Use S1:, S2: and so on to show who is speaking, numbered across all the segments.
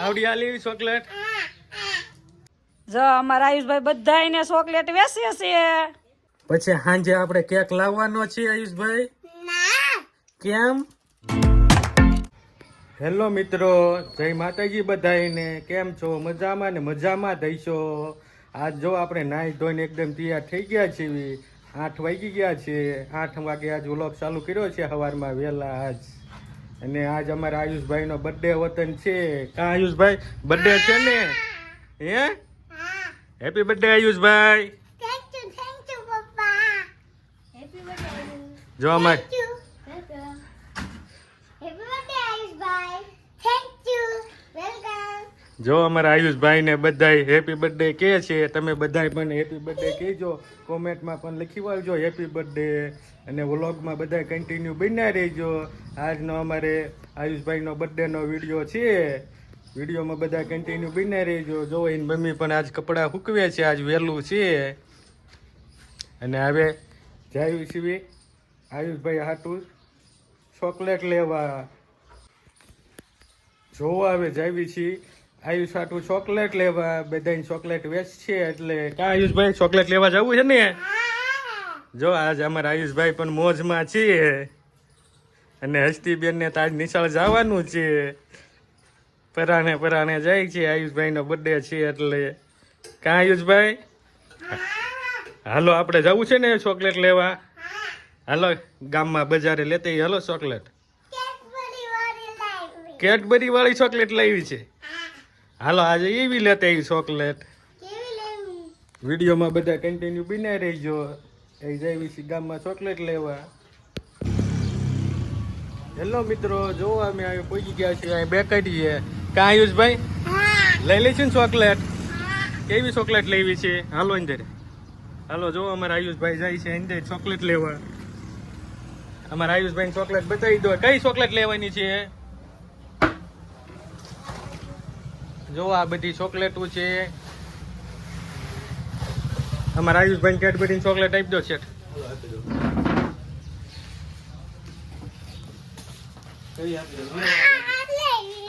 S1: આવડી આ લેવી ચોકલેટ?
S2: જો અમારા આયુષભાઈ બધાયને ચોકલેટ વેચે છે.
S1: પછી સાંજે આપણે કેક લાવવાનો છે આયુષભાઈ? કેમ? હેલો મિત્રો જય માતાજી બધાને કેમ છો? મજામાં ને મજામાં થઈશો આજ જો આપણે નાહી ધોઈને એકદમ તૈયાર થઈ ગયા છીએ. આઠ વાગી ગયા છે. આઠ વાગે આજ વ્લોગ ચાલુ કર્યો છે સવારમાં વહેલા આજ. અને આજ અમારા આયુષભાઈનો બર્થડે વતન છે. કા આયુષભાઈ? બર્થડે છે ને? હે? હેપી બર્થડે આયુષભાઈ. જો અમારે
S3: Thank you. Welcome. Happy birthday, Ayushbhai. Thank you. Welcome.
S1: જો અમારા આયુષભાઈ ને બધાય હેપી બર્થડે કે છે, તમે બધાય પણ હેપી બર્થડે કહેજો. કોમેન્ટમાં પણ લખી વાળજો હેપી બર્થડે અને વ્લોગમાં બધા કન્ટિન્યુ બન્યા રહેજો. આજનો અમારે આયુષભાઈનો બર્થડેનો વીડિયો છે. વિડીયોમાં બધા કન્ટિન્યુ બન્યા રહેજો. જો એની મમ્મી પણ આજ કપડાં સૂકવે છે, આજ વહેલું છે. અને હવે જાયું છીએ આયુષભાઈ હાટું ચોકલેટ લેવા. જોવા આવે જાવી છીએ. આયુષ હાટું ચોકલેટ લેવા બધાની ચોકલેટ વેચ છે એટલે કા આયુષભાઈ ચોકલેટ લેવા જવું છે ને? જો આજ અમારા આયુષભાઈ પણ મોજમાં છે. અને હસ્તીબેનને તો આજ નિશાળ જવાનું છે. પરાણે પરાણે જાય છે આયુષભાઈનો બર્થડે છે એટલે. કા આયુષભાઈ? હાલો આપણે જવું છે ને ચોકલેટ લેવા? હાલો ગામમાં બજારે લેતી હાલો ચોકલેટ. કેડબરી વાળી ચોકલેટ લાવી છે. હાલો આજે એવી લેતા આવી ચોકલેટ. વિડીયોમાં બધા કન્ટિન્યુ બિના રહીજો. એ જઈ છે ગામમાં ચોકલેટ લેવા. હેલો મિત્રો જો અમે આવી પહોંચી ગયા છીએ અહીં બેકરીએ. કા આયુષભાઈ લઈ લઈશું ને ચોકલેટ? કેવી ચોકલેટ લેવી છે? હાલો અંદર. હાલો જો અમારા આયુષભાઈ જાય છે અંદર ચોકલેટ લેવા. અમારા આયુષભાઈ ચોકલેટ બતાવી દો. કઈ ચોકલેટ લેવાની છે? જો આ બધી ચોકલેટો છે. અમારા આયુષભાઈ કેડબરી ચોકલેટ આપી દો છે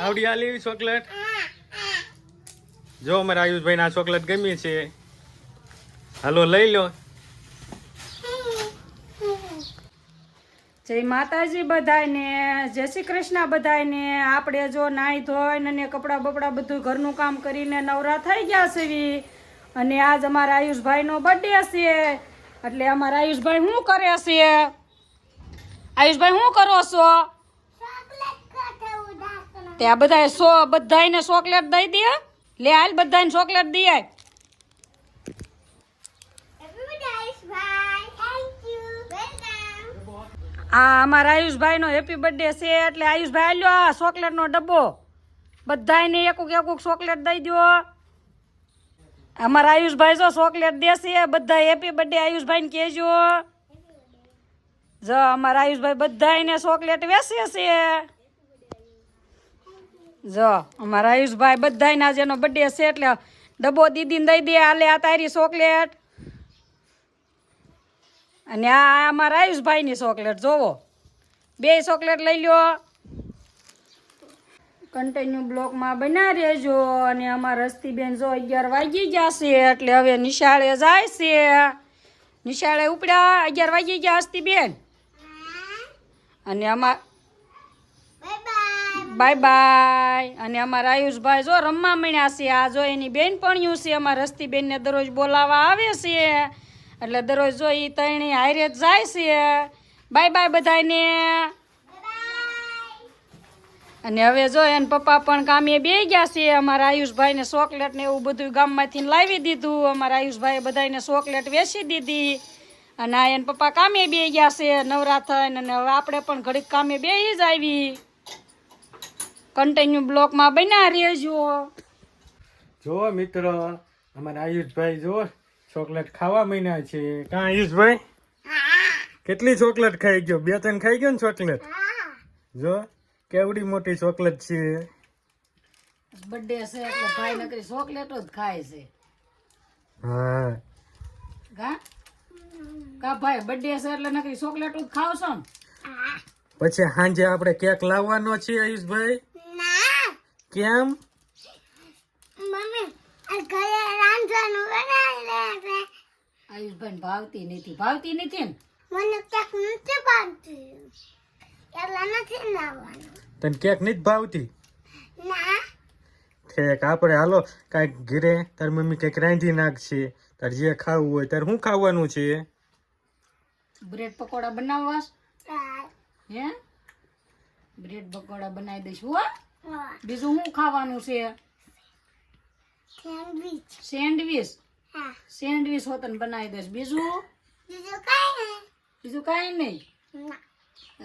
S1: આવડી આ લેવી ચોકલેટ? જો અમારા આયુષભાઈ ના ચોકલેટ ગમી છે. હાલો લઈ લો.
S2: જય માતાજી બધાયને, જય શ્રી કૃષ્ણ બધાયને. આપણે જો નાહી ધોઈને અને કપડાં બપડા બધું ઘરનું કામ કરીને નવરા થઈ ગયા છે અને આજ અમારા આયુષભાઈનો બર્થડે છે. એટલે અમારા આયુષભાઈ શું કરે છે? આયુષભાઈ શું કરો છો? ત્યાં બધા સો, બધાયને ચોકલેટ દઈ દે. લે હાલ બધાને ચોકલેટ દઈ આય. આ અમારા આયુષભાઈનો હેપી બર્થડે છે એટલે આયુષભાઈ, લ્યો આ ચોકલેટનો ડબ્બો. બધાયને એકુક એકુક ચોકલેટ દઈ દો અમારા આયુષભાઈ જો ચોકલેટ દેશે બધા હેપી બર્થડે આયુષભાઈને કહેજો. જો અમારા આયુષભાઈ બધાયને ચોકલેટ વેસે છે. જો અમારા આયુષભાઈ બધાયના જેનો બર્થડે છે એટલે ડબ્બો દીદીને દઈ દે, આલે આ તારી ચોકલેટ. અને આ અમારા આયુષભાઈની ચોકલેટ જોવો. બે ચોકલેટ લઈ લ્યો. કન્ટિન્યુ બ્લોકમાં બના રહેજો અને અમારા રસ્તીબેન જો અગિયાર વાગી ગયા છે એટલે હવે નિશાળે જાય છે. નિશાળે ઉપડ્યા અગિયાર વાગી ગયા હસ્તીબેન. અને અમાર. બાય બાય અને અમારા આયુષભાઈ જો રમવા મળ્યા છે. આ જો એની બેનપણીઓ છે. અમારા રસ્તીબેનને દરરોજ બોલાવા આવે છે. એટલે દરરોજ જો એ તણી હારે જ જાય છે. બાય બાય બધાને અને હવે જો એને પપ્પા પણ કામે બે ગયા છે. અમારા આયુષભાઈને ચોકલેટ ને એવું બધું ગામમાંથી લાવી દીધું. અમારા આયુષભાઈએ બધાને ચોકલેટ વેચી દીધી. અને આ એને પપ્પા કામે બે ગયા છે. નવરા થઈને અને હવે આપણે પણ ઘડીક કામે બે જ આવી. કન્ટિન્યુ બ્લોકમાં બન્યા રહેજો.
S1: જો મિત્રો અમારા આયુષભાઈ જો ચોકલેટ ખાવા મહિના છે. કા આયુષભાઈ કેટલી ચોકલેટ ખાઈ ગયો? બે ત્રણ ખાઈ ગયો ને ચોકલેટ? જો કેવડી મોટી ચોકલેટ છે.
S2: બર્થડે છે એટલે ભાઈ નકરી ચોકલેટો જ ખાય છે.
S1: હા.
S2: કા? કા ભાઈ બર્થડે છે એટલે નકરી ચોકલેટો જ ખાવ છો ને?
S1: પછી સાંજે આપણે કેક લાવવાનો છે આયુષભાઈ કેમ?
S3: ઘરે રાંધવાનું બનાવી લે છે
S2: આયુષભાઈ ભાવતી નથી. ભાવતી નથી ને
S3: મને ક્યાંક નથી ભાવતી. એટલે નથી લાવવાનું.
S1: તને ક્યાંક નથી ભાવતી?
S3: ના.
S1: ઠેક આપણે હાલો કાંઈક ઘરે તારી મમ્મી કંઈક રાંધી નાખશે. તારે જે ખાવું હોય તારે શું ખાવાનું છે?
S2: બ્રેડ પકોડા બનાવવાસ?
S3: હા.
S2: હે? બ્રેડ પકોડા બનાવી દઈશ હો. બીજું શું ખાવાનું છે?
S3: સેન્ડવીચ
S2: સેન્ડવીચ
S3: હા.
S2: સેન્ડવીચ હોતન બનાવી દઈશ. બીજું?
S3: બીજું કાઈ નહીં.
S2: બીજું કાંઈ નહીં.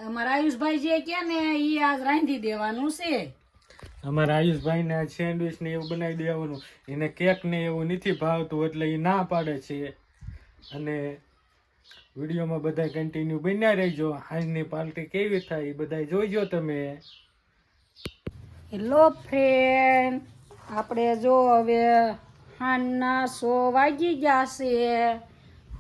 S2: અમારા આયુષભાઈ જે કે ને એ આજ રાંધી દેવાનું છે.
S1: અમારા આયુષભાઈ ને સેન્ડવિચ ને એવું બનાવી દેવાનું. એને કેક ને એવું નથી ભાવતું એટલે એ ના પાડે છે. અને વિડીયોમાં બધા કન્ટિન્યુ બન્યા રહેજો. આજની પાર્ટી કેવી થાય એ બધા જોઈજો તમે.
S2: હેલો ફ્રેન્ડ આપણે જો હવે હાનના સો વાગી ગયા છે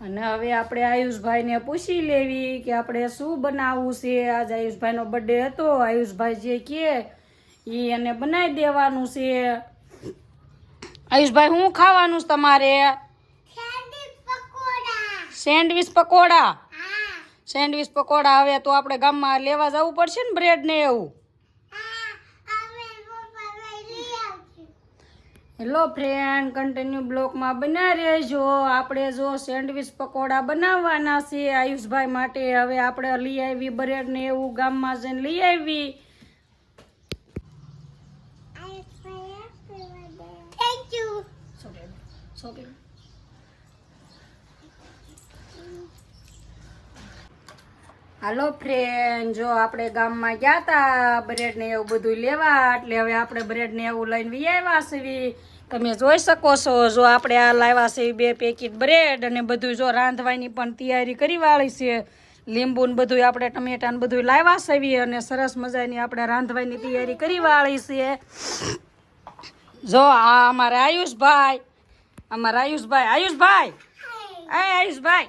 S2: અને હવે આપણે આયુષભાઈને પૂછી લેવી કે આપણે શું બનાવવું છે. આજ આયુષભાઈનો બર્થડે હતો. આયુષભાઈ જે કહે એ એને બનાવી દેવાનું છે. આયુષભાઈ શું ખાવાનું છે તમારે?
S3: Sandwich pakora.
S2: Sandwich pakora? Sandwich pakora. હવે તો આપણે ગામમાં લેવા જવું પડશે ને બ્રેડ ને એવું
S3: હા અમે પપ્પા ભાઈ લઈ આવશું
S2: હેલો ફ્રેન્ડ કન્ટિન્યુ બ્લોકમાં બના રહેજો. આપણે જો સેન્ડવિચ પકોડા બનાવવાના છે આયુષભાઈ માટે. હવે આપણે લઈ આવી બ્રેડ ને એવું ગામમાં જઈને લઈ આવી.
S3: યુ
S2: હાલો ફ્રેન્ડ જો આપણે ગામમાં ગયા તા બ્રેડ ને એવું બધું લેવા, એટલે હવે આપણે બ્રેડ ને એવું લઈને વી આવ્યા છીએ. તમે જોઈ શકો છો, જો આપણે આ લાવ્યા છે બે પેકેટ બ્રેડ અને બધું જો રાંધવાની પણ તૈયારી કરી વાળી છે. લીંબુ ને બધું આપણે ટમેટાને બધું લાવ્યા સેવી અને સરસ મજાની આપણે રાંધવાની તૈયારી કરી વાળી છે જો આ અમારા આયુષભાઈ અમારા આયુષભાઈ આયુષભાઈ, એ આયુષભાઈ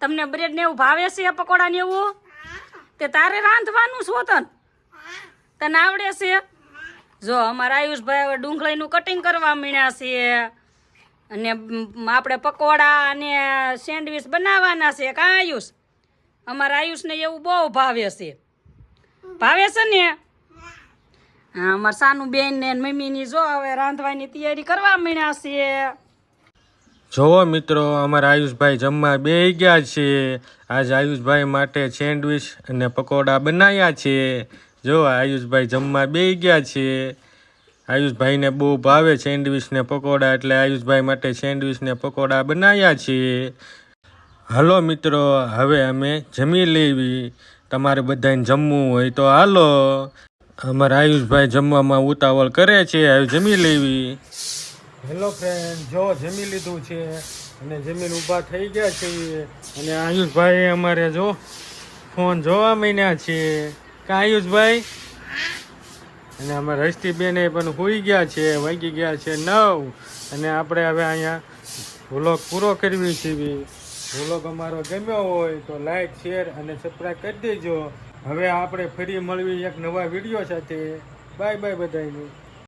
S2: તમને બ્રેડ ને એવું ભાવે છે પકોડા ને એવું? તે તારે રાંધવાનું છો તન. તને આવડે છે? જો, અમારા આયુષભાઈ હવે ડુંગળીનું કટિંગ કરવા મીણ્યા છે. અને આપણે પકોડા અને સેન્ડવીચ બનાવવાના છે. કા આયુષ? અમારા આયુષને એવું બહુ ભાવે છે. ભાવે છે ને? હા, અમારા સાનું બેન ને મમ્મીની જો હવે રાંધવાની તૈયારી કરવા મીણ્યા છે.
S1: જોવો મિત્રો, અમારા આયુષભાઈ જમવા બે ગયા છે. આજ આયુષભાઈ માટે સેન્ડવિચ અને પકોડા બનાવ્યા છે. જો આયુષભાઈ જમવા બે ગયા છે. આયુષભાઈને બહુ ભાવે સેન્ડવિચ ને પકોડા, એટલે આયુષભાઈ માટે સેન્ડવિચ ને પકોડા બનાવ્યા છે. હાલો મિત્રો, હવે અમે જમી લેવી. તમારે બધાને જમવું હોય તો હાલો. અમારા આયુષભાઈ જમવામાં ઉતાવળ કરે છે, હવે જમી લેવી. હેલો ફ્રેન્ડ જો જમી લીધું છે અને જમીન ઊભા થઈ ગયા છે અને આયુષભાઈ અમારે જો ફોન જોવા માંડ્યા છે. કાં આયુષભાઈ? અને અમારા હસ્તી બેને પણ હોઈ ગયા છે, વાગી ગયા છે નવ. અને આપણે હવે અહીંયા વ્લોગ પૂરો કરવી છે વ્લોગ અમારો ગમ્યો હોય તો લાઈક શેર અને સબસ્ક્રાઈબ કરી દેજો. હવે આપણે ફરી મળવી એક નવા વીડિયો સાથે. બાય બાય બધાને